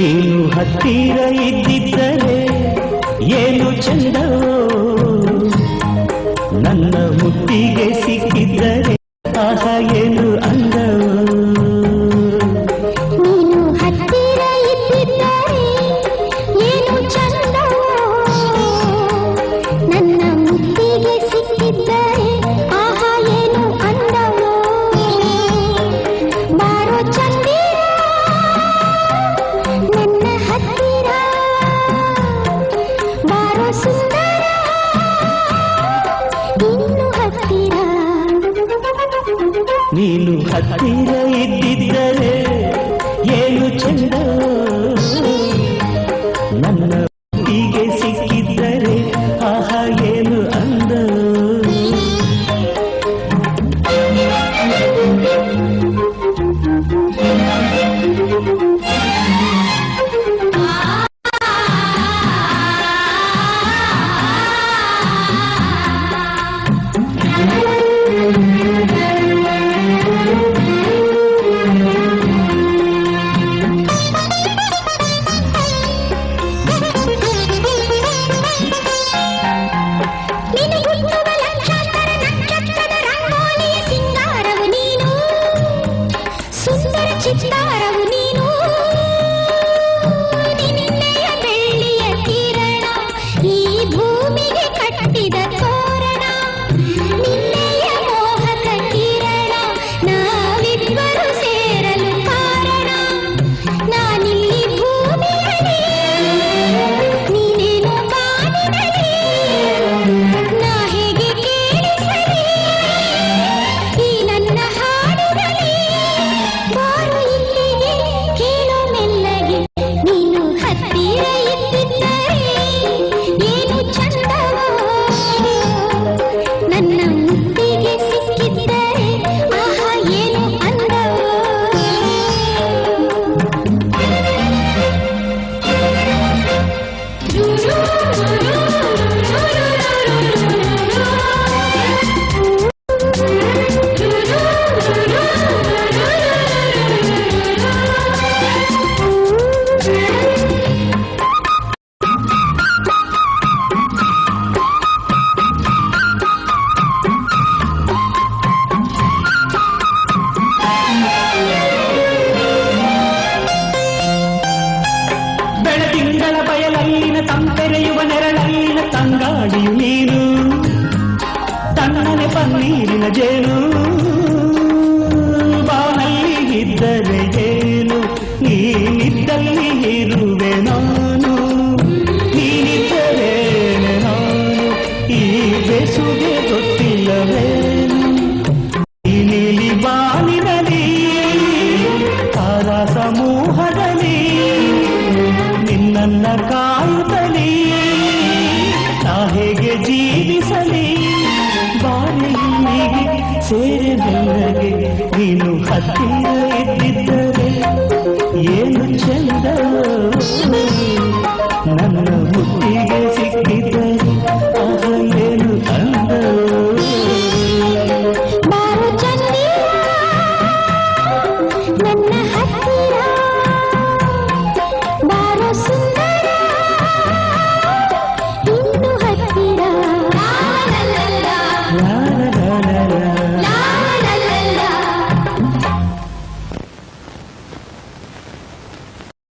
ನೀನು ಹತ್ತಿರ ಇದ್ದಿದ್ದರೆ ಏನು ಚಂದವೋ? ನನ್ನ ಮುತ್ತಿಗೆ ಸಿಕ್ಕಿದ್ದರೆ ಆಹ ನೀನು ಹತ್ತಿರ ಇದ್ದಿದ್ದರೆ ಬಯಲಲ್ಲಿನ ತಂಪೆರೆಯುವ ನೆರಳಲ್ಲಿನ ತಂಗಾಡಿಯು ನೀನು ತಣ್ಣನೆ ಪನ್ನೀರಿನ ಜೇನು ಹೇಗೆ ಜೀವಿಸಲಿ ಬಾರಿ ಸೇರಿದಲ್ಲಗೆ ನೀನು ಹತ್ತಿರ